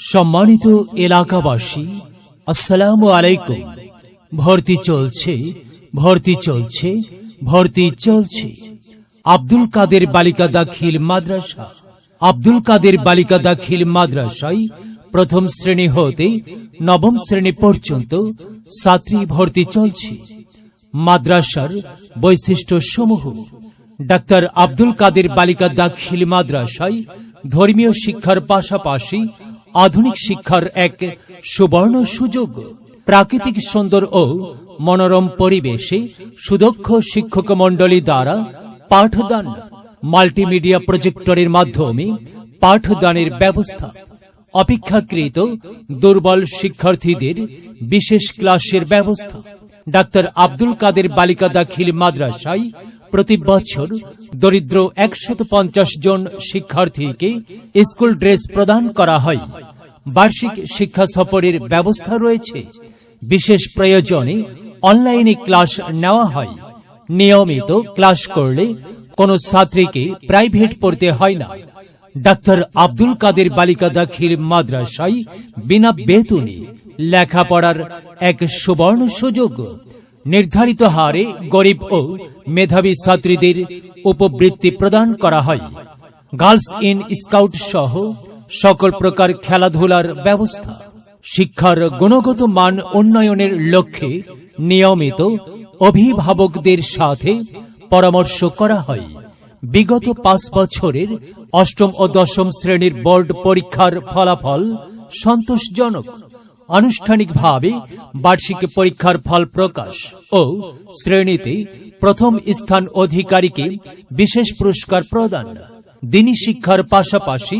সম্মানিত এলাকাবাসী, আসসালামু আলাইকুম। ভর্তি চলছে ভর্তি চলছে ভর্তি চলছে। আব্দুল কাদের বালিকা দাখিল মাদ্রাসা। আব্দুল কাদের বালিকা দাখিল মাদ্রাসায় প্রথম শ্রেণি হতে নবম শ্রেণি পর্যন্ত ছাত্রী ভর্তি চলছে। মাদ্রাসার বৈশিষ্ট্য সমূহ ডাক্তার আব্দুল কাদের বালিকা দাখিল মাদ্রাসায় ধর্মীয় শিক্ষার পাশাপাশি আধুনিক শিক্ষার এক সুবর্ণ সুযোগ। প্রাকৃতিক সুন্দর ও মনোরম পরিবেশে সুদক্ষ শিক্ষক মণ্ডলী দ্বারা পাঠদান, মাল্টিমিডিয়া প্রজেক্টরের মাধ্যমে পাঠদানের ব্যবস্থা। অপেক্ষাকৃত দুর্বল শিক্ষার্থীদের বিশেষ ক্লাসের ব্যবস্থা। ডাক্তার আব্দুল কাদের বালিকা দাখিল মাদ্রাসায় প্রতি বছর দরিদ্র একশত জন শিক্ষার্থীকে স্কুল ড্রেস প্রদান করা হয়। বার্ষিক শিক্ষা সফরের ব্যবস্থা রয়েছে। বিশেষ প্রয়োজনে অনলাইনে ক্লাস নেওয়া হয়। নিয়মিত ক্লাস করলে কোনো ছাত্রীকে প্রাইভেট পড়তে হয় না। ডাক্তার আব্দুল কাদের বালিকা দাখিল মাদ্রাসায় বিনা বেতনে লেখাপড়ার এক সুবর্ণ সুযোগ। নির্ধারিত হারে গরিব ও মেধাবী ছাত্রীদের উপবৃত্তি প্রদান করা হয়। গার্লস ইন স্কাউট সহ সকল প্রকার খেলাধুলার ব্যবস্থা, শিক্ষার গুণগত মান উন্নয়নের লক্ষ্যে নিয়মিত অভিভাবকদের সাথে পরামর্শ করা হয়। বিগত পাঁচ বছরের অষ্টম ও দশম শ্রেণির বোর্ড পরীক্ষার ফলাফল সন্তোষজনক। আনুষ্ঠানিকভাবে বার্ষিক পরীক্ষার ফল প্রকাশ ও শ্রেণীতে প্রথম স্থান অধিকারীকে বিশেষ পুরস্কার প্রদান। দিনী শিক্ষার পাশাপাশি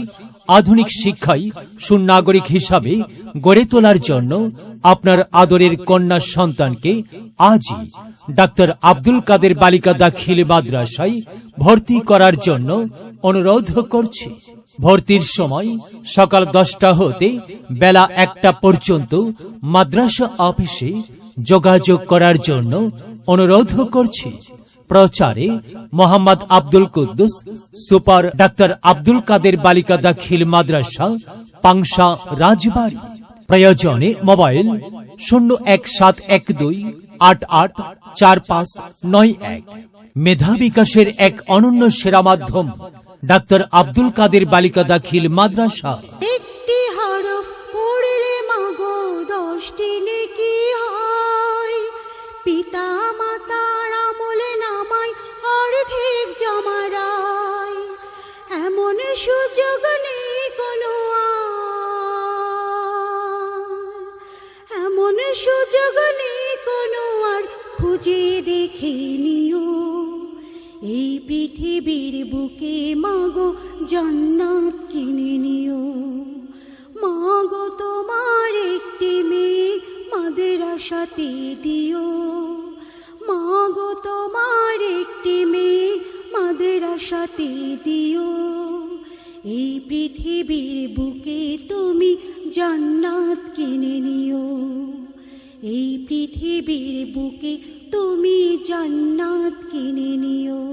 আধুনিক শিক্ষাই সুনাগরিক হিসাবে গড়ে তোলার জন্য আপনার আদরের কন্যা সন্তানকে আজই ডাক্তার আব্দুল কাদের বালিকা দাখিল মাদ্রাসায় ভর্তি করার জন্য অনুরোধ করছি। ভর্তির সময় সকাল দশটা হতে বেলা একটা পর্যন্ত মাদ্রাসা অফিসে যোগাযোগ করার জন্য অনুরোধ করছি। প্রচারে মোহাম্মদ আব্দুল কুদ্দুস, সুপার ডাক্তার আব্দুল কাদের বালিকা দাখিল মাদ্রাসা, পাংশা রাজবাড়ি। প্রয়োজনে মোবাইল শূন্য এক সাত এক দুই আট আট চার পাঁচ নয় এক। মেধা বিকাশের এক অনন্য সেরা মাধ্যম, ডাক্তার আব্দুল কাদের বালিকা দাখিল মাদ্রাসা। একটি হরফ পড়লে মাগো দশটি জমারায় এমন সুযোগ নেই কোনো। এমন সুযোগ নেই কোনো আর, খুঁজে দেখে নিও। এই পৃথিবীর বুকে মাগো জান্নাত কিনে নিও। মাগো তোমার একটি মেয়ে মাদের আশাতে দিও। মাদের দিও। এই পৃথিবীর বুকে তুমি জান্নাত কিনে নিও। এই পৃথিবীর বুকে তুমি জান্নাত কিনে নিও।